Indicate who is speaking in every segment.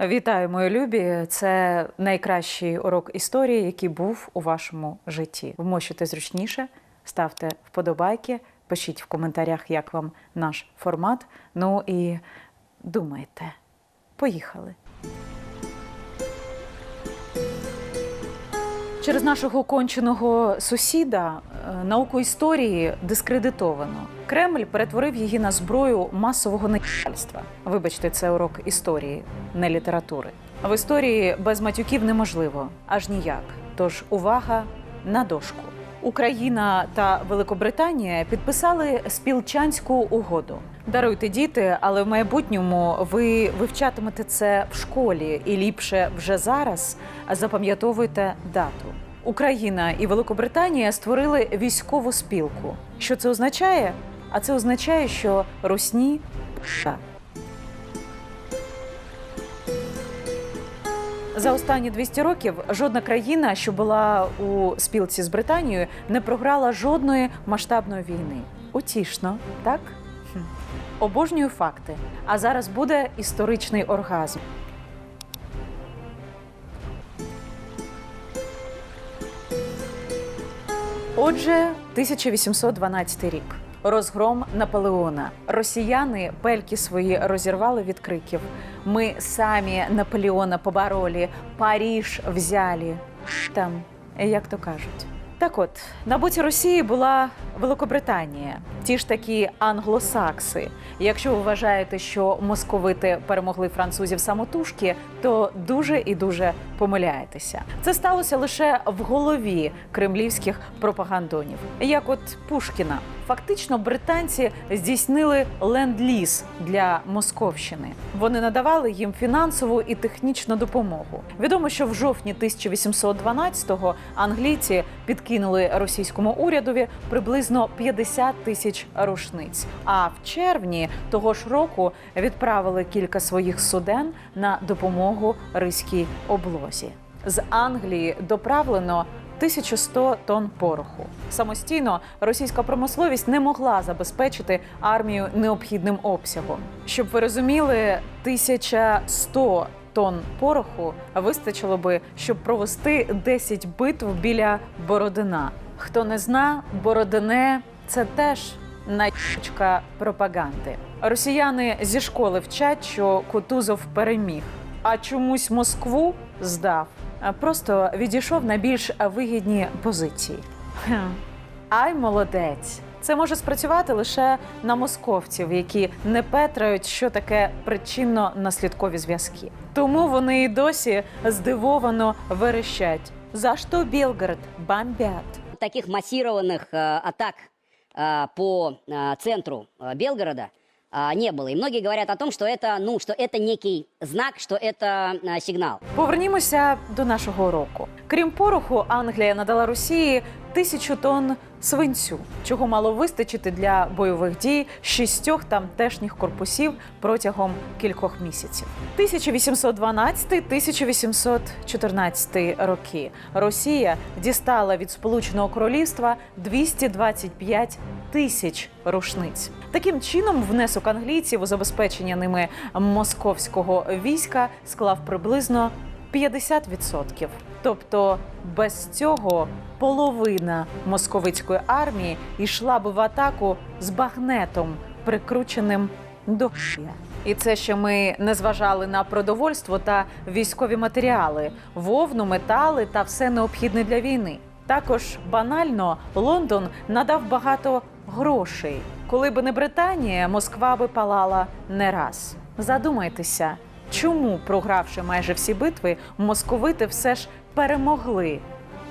Speaker 1: Вітаю, мої любі! Це найкращий урок історії, який був у вашому житті. Вмощуйте зручніше, ставте вподобайки, пишіть в коментарях, як вам наш формат. Ну і думайте. Поїхали! Через нашого конченого сусіда науку історії дискредитовано. Кремль перетворив її на зброю масового начальства. Вибачте, це урок історії, не літератури. В історії без матюків неможливо аж ніяк. Тож увага на дошку. Україна та Великобританія підписали спілчанську угоду. Даруйте діти, але в майбутньому ви вивчатимете це в школі і ліпше вже зараз запам'ятовуйте дату. Україна і Великобританія створили військову спілку. Що це означає? А це означає, що русні п***а. За останні 200 років жодна країна, що була у спілці з Британією, не програла жодної масштабної війни. Утішно, так? Обожнюю факти. А зараз буде історичний оргазм. Отже, 1812 рік. Розгром Наполеона. Росіяни пельки свої розірвали від криків. Ми самі Наполеона побороли, Паріж взяли. Там, як то кажуть. Так от, на боці Росії була Великобританія, ті ж такі англосакси. Якщо ви вважаєте, що московити перемогли французів самотужки, то дуже і дуже помиляєтеся. Це сталося лише в голові кремлівських пропагандонів, як от Пушкіна. Фактично, британці здійснили ленд-ліз для Московщини. Вони надавали їм фінансову і технічну допомогу. Відомо, що в жовтні 1812-го англійці підкинули російському урядові приблизно 50 тисяч рушниць. А в червні того ж року відправили кілька своїх суден на допомогу ризькій облозі. З Англії доправлено 1100 тонн пороху. Самостійно російська промисловість не могла забезпечити армію необхідним обсягом. Щоб ви розуміли, 1100 тонн пороху вистачило би, щоб провести 10 битв біля Бородина. Хто не зна, Бородине це теж начка пропаганди. Росіяни зі школи вчать, що Кутузов переміг, а чомусь Москву здав. Просто відійшов на більш вигідні позиції. Ай, молодець! Це може спрацювати лише на московців, які не петрають, що таке причинно-наслідкові зв'язки. Тому вони і досі здивовано верещать. За що Білгород бомбять?
Speaker 2: таких массированных э, атак э, по э, центру э, Белгорода э, не было. И многие говорят о том, что это, ну, что это некий знак, что это э, сигнал.
Speaker 1: Повернімося до нашого уроку. Крім пороху, Англія надала Росії тисячу тонн свинцю, чого мало вистачити для бойових дій шістьох тамтешніх корпусів протягом кількох місяців. 1812-1814 роки Росія дістала від Сполученого Королівства 225 тисяч рушниць. Таким чином, внесок англійців у забезпечення ними московського війська склав приблизно 50%. Тобто без цього половина московицької армії йшла б в атаку з багнетом, прикрученим до хуя. І це ще ми не зважали на продовольство та військові матеріали, вовну, метали та все необхідне для війни. Також банально Лондон надав багато грошей. Коли б не Британія, Москва би палала не раз. Задумайтеся, чому, програвши майже всі битви, московити все ж перемогли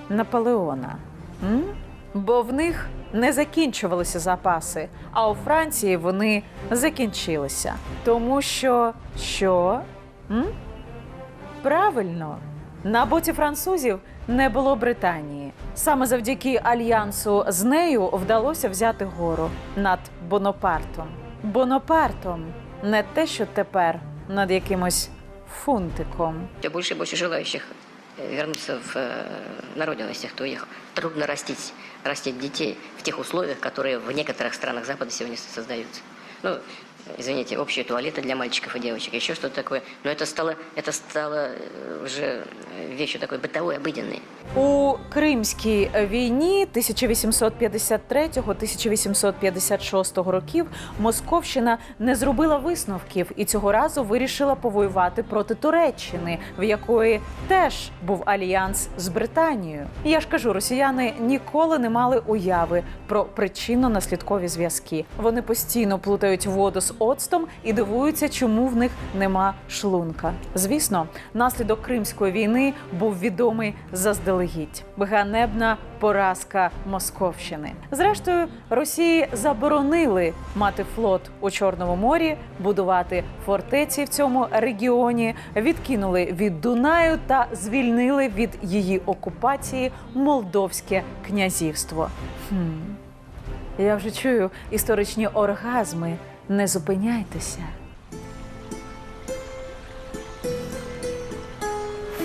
Speaker 1: Наполеона? М? Бо в них не закінчувалися запаси, а у Франції вони закінчилися. Тому що що? М? Правильно, на боці французів не було Британії. Саме завдяки альянсу з нею вдалося взяти гору над Бонапартом. Бонапартом не те, що тепер над якимось фунтиком.
Speaker 3: и больше желающих э, вернуться в, э, на родину из тех, кто уехал. Трудно растить, растить детей в тех условиях, которые в некоторых странах Запада сегодня создаются. Ну, извините, общие туалеты для мальчиков и девочек, еще что-то такое. Но это стало, это стало э, уже э, вещью такой бытовой, обыденной.
Speaker 1: У Кримській війні 1853-1856 років Московщина не зробила висновків і цього разу вирішила повоювати проти Туреччини, в якої теж був альянс з Британією. Я ж кажу, росіяни ніколи не мали уяви про причинно-наслідкові зв'язки. Вони постійно плутають воду з оцтом і дивуються, чому в них нема шлунка. Звісно, наслідок Кримської війни був відомий заздалегідь. Ганебна поразка Московщини. Зрештою, Росії заборонили мати флот у Чорному морі, будувати фортеці в цьому регіоні, відкинули від Дунаю та звільнили від її окупації Молдовське князівство. Хм. Я вже чую історичні оргазми. Не зупиняйтеся.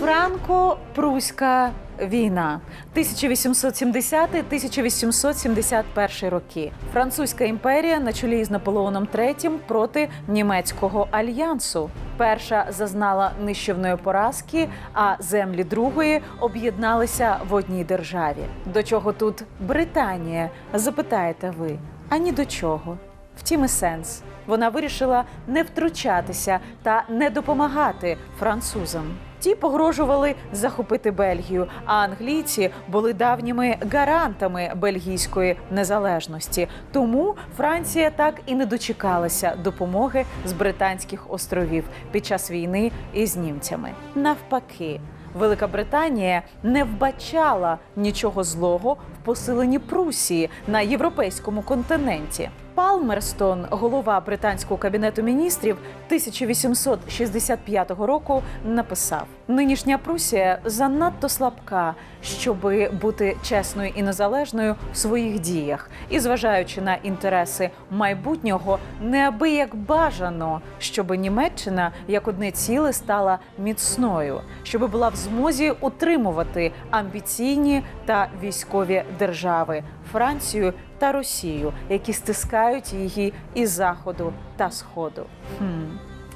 Speaker 1: Франко-Пруська війна 1870-1871 роки. Французька імперія на чолі з Наполеоном III проти німецького альянсу. Перша зазнала нищівної поразки, а землі другої об'єдналися в одній державі. До чого тут Британія? Запитаєте ви? А ні до чого. Втім, і сенс. Вона вирішила не втручатися та не допомагати французам. Ті погрожували захопити Бельгію, а англійці були давніми гарантами бельгійської незалежності. Тому Франція так і не дочекалася допомоги з Британських островів під час війни із німцями. Навпаки, Велика Британія не вбачала нічого злого в посиленні Прусії на європейському континенті. Палмерстон, голова британського кабінету міністрів 1865 року, написав: нинішня Прусія занадто слабка, щоби бути чесною і незалежною в своїх діях, і зважаючи на інтереси майбутнього, неабияк бажано, щоби Німеччина як одне ціле стала міцною, щоби була в змозі утримувати амбіційні та військові держави Францію та Росію, які стискають її із заходу та сходу. Хм.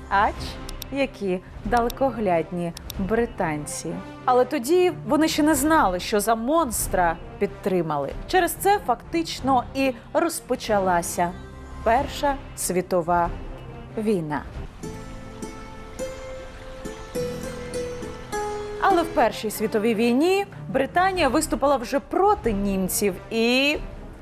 Speaker 1: Ач, які далекоглядні британці. Але тоді вони ще не знали, що за монстра підтримали. Через це фактично і розпочалася Перша світова війна. Але в Першій світовій війні Британія виступила вже проти німців і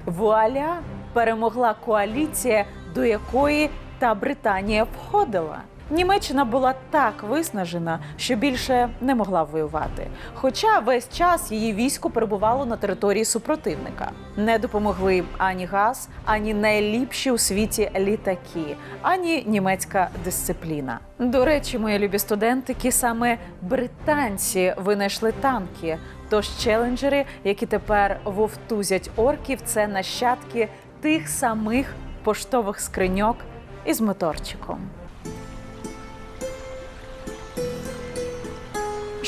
Speaker 1: вуаля перемогла коаліція, до якої та Британія входила. Німеччина була так виснажена, що більше не могла воювати. Хоча весь час її військо перебувало на території супротивника. Не допомогли ані газ, ані найліпші у світі літаки, ані німецька дисципліна. До речі, мої любі студентики, саме британці винайшли танки. Тож челенджери, які тепер вовтузять орків, це нащадки тих самих поштових скриньок із моторчиком.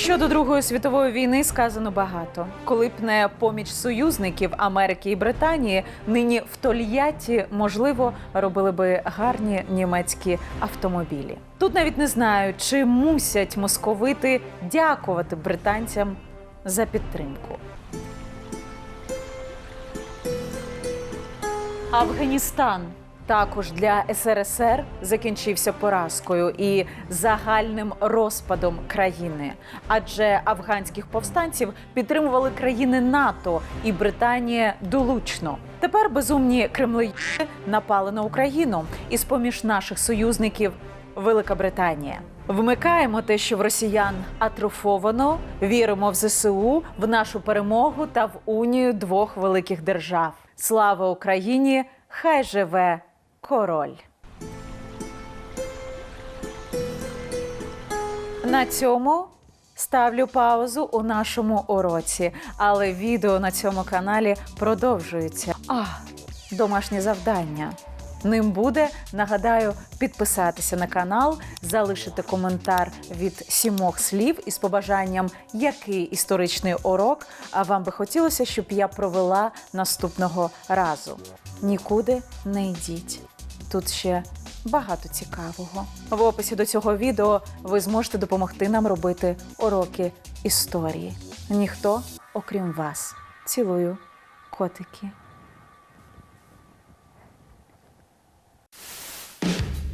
Speaker 1: Щодо Другої світової війни сказано багато. Коли б не поміч союзників Америки і Британії, нині в Тольятті, можливо, робили би гарні німецькі автомобілі. Тут навіть не знаю, чи мусять московити дякувати британцям за підтримку. Афганістан також для СРСР закінчився поразкою і загальним розпадом країни, адже афганських повстанців підтримували країни НАТО і Британія долучно. Тепер безумні кремлеї напали на Україну, і з поміж наших союзників Велика Британія. Вмикаємо те, що в росіян атрофовано, віримо в ЗСУ, в нашу перемогу та в унію двох великих держав. Слава Україні! Хай живе король. На цьому ставлю паузу у нашому уроці, але відео на цьому каналі продовжується. А, домашнє завдання. Ним буде, нагадаю, підписатися на канал, залишити коментар від сімох слів із побажанням, який історичний урок вам би хотілося, щоб я провела наступного разу. Нікуди не йдіть. Тут ще багато цікавого. В описі до цього відео ви зможете допомогти нам робити уроки історії. Ніхто, окрім вас. Цілую, котики.